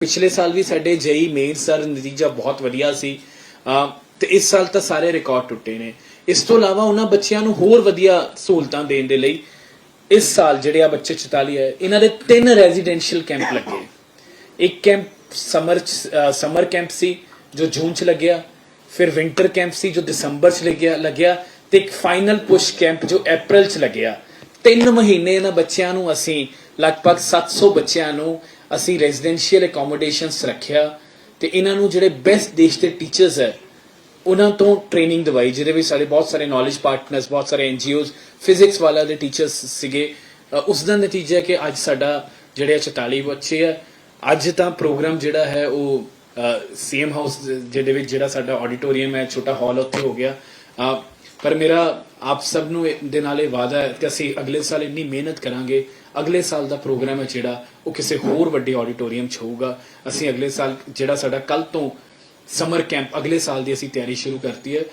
ਪਿਛਲੇ ਸਾਲ ਵੀ ਸਾਡੇ ਜਈ ਮੇਨ ਸਰ ਨਤੀਜਾ ਬਹੁਤ ਵਧੀਆ ਸੀ। ਤੇ ਇਸ ਸਾਲ ਤਾਂ ਸਾਰੇ ਰਿਕਾਰਡ ਟੁੱਟੇ ਨੇ। ਇਸ ਤੋਂ ਇਲਾਵਾ ਉਹਨਾਂ ਬੱਚਿਆਂ ਨੂੰ ਹੋਰ ਵਧੀਆ ਸਹੂਲਤਾਂ ਦੇਣ ਦੇ ਲਈ ਇਸ ਸਾਲ ਜਿਹੜੇ ਆ ਬੱਚੇ 44 ਹੈ ਇਹਨਾਂ ਦੇ ਤਿੰਨ ਰੈਜ਼ੀਡੈਂਸ਼ੀਅਲ ਕੈਂਪ ਲੱਗੇ ਇੱਕ ਕੈਂਪ ਸਮਰ ਸਮਰ ਕੈਂਪ ਸੀ, ਜੋ ਜੂਨ ਚ ਲੱਗਿਆ, ਫਿਰ ਵਿੰਟਰ ਕੈਂਪ ਸੀ, ਜੋ ਦਸੰਬਰ ਚ ਲੱਗਿਆ ਲੱਗਿਆ, ਤੇ ਇੱਕ ਫਾਈਨਲ ਪੁਸ਼ ਕੈਂਪ ਜੋ ਅਪ੍ਰੈਲ ਚ ਲੱਗਿਆ। ਤਿੰਨ ਮਹੀਨੇ ਇਹਨਾਂ ਬੱਚਿਆਂ ਨੂੰ ਅਸੀਂ ਲਗਭਗ 700 ਬੱਚਿਆਂ ਨੂੰ ਅਸੀਂ ਰੈਜ਼ੀਡੈਂਸ਼ੀਅਲ ਅਕੋਮੋਡੇਸ਼ਨਸ ਰੱਖਿਆ ਤੇ ਇਹਨਾਂ ਨੂੰ ਜਿਹੜੇ ਬੈਸਟ ਦੇਸ਼ ਦੇ ਟੀਚਰਸ ਹੈ, ਉਹਨਾਂ ਤੋਂ ਟ੍ਰੇਨਿੰਗ ਦਵਾਈ, ਜਿਹਦੇ ਵਿੱਚ ਸਾਡੇ ਬਹੁਤ ਸਾਰੇ ਨੌਲੇਜ ਪਾਰਟਨਰਸ ਬਹੁਤ ਸਾਰੇ ਐਨਜੀਓਜ਼ ਫਿਜ਼ਿਕਸ ਵਾਲਾ ਦੇ ਟੀਚਰਸ ਸੀਗੇ। ਉਸ ਦਾ ਨਤੀਜਾ ਹੈ ਕਿ ਅੱਜ ਸਾਡਾ ਜਿਹੜੇ 44 ਬੱਚੇ ਆ, ਅੱਜ ਤਾਂ ਪ੍ਰੋਗਰਾਮ ਜਿਹੜਾ ਹੈ ਉਹ ਸੀਐਮ ਹਾਊਸ ਜਿਹਦੇ ਵਿੱਚ ਜਿਹੜਾ ਸਾਡਾ ਆਡੀਟੋਰੀਅਮ ਹੈ, ਛੋਟਾ ਹਾਲ ਉੱਥੇ ਹੋ ਗਿਆ। ਪਰ ਮੇਰਾ ਆਪ ਸਭ ਨੂੰ ਇਹ- ਦੇ ਨਾਲ ਇਹ ਵਾਅਦਾ ਹੈ ਕਿ ਅਸੀਂ ਅਗਲੇ ਸਾਲ ਇੰਨੀ ਮਿਹਨਤ ਕਰਾਂਗੇ, ਅਗਲੇ ਸਾਲ ਦਾ ਪ੍ਰੋਗਰਾਮ ਹੈ ਜਿਹੜਾ ਉਹ ਕਿਸੇ ਹੋਰ ਵੱਡੇ ਆਡੀਟੋਰੀਅਮ 'ਚ ਹੋਊਗਾ। ਅਸੀਂ ਅਗਲੇ ਸਾਲ ਜਿਹੜਾ ਸਾਡਾ ਕੱਲ ਤੋਂ ਸਮਰ ਕੈਂਪ ਅਗਲੇ ਸਾਲ ਦੀ ਅਸੀਂ ਤਿਆਰੀ ਸ਼ੁਰੂ ਕਰਤੀ ਹੈ।